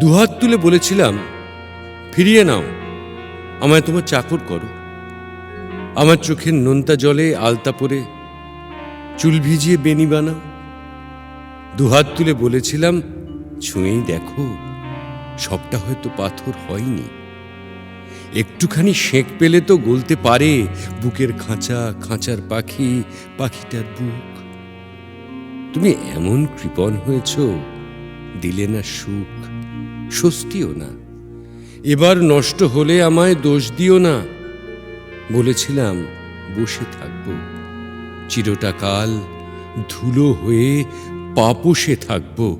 দুহাত তুলে বলেছিলাম, ফিরিয়ে নাও, আমায় তোমার চাকর করো। আমার চোখের নোনতা জলে আলতা পরে চুল ভিজিয়ে বেনি বানাও। দুহাত তুলে বলেছিলাম, ছুঁয়েই দেখো, সবটা হয়তো পাথর হয়নি। একটুখানি সেঁক পেলে তো গলতে পারে বুকের খাঁচা, খাঁচার পাখি, পাখিটার বুক। তুমি এমন কৃপণ হয়েছ, দিলে না সুখ। স্বস্তিও না। এবার নষ্ট হলে আমায় দোষ দিও না। বলেছিলাম, বসে থাকব। চিরটা কাল ধুলো হয়ে পাপসে থাকব।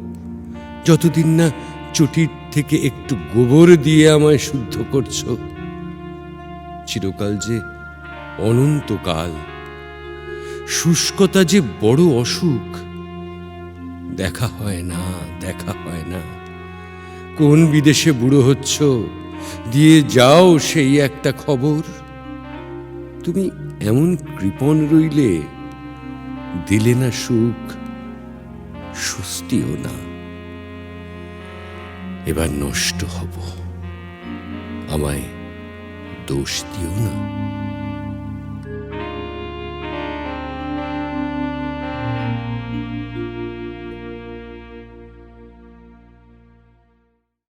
যতদিন না চটির থেকে একটু গোবর দিয়ে আমায় শুদ্ধ করছ। চিরকাল যে অনন্তকাল। শুষ্কতা যে বড় অসুখ। দেখা হয় না, দেখা হয় না। কোন বিদেশে বুড়ো হচ্ছ? দিয়ে যাও সেই একটা খবর। তুমি এমন কৃপণ রইলে, দিলে না সুখ, স্বস্তিও না। এবার নষ্ট হব, আমায় দোষ দিও না।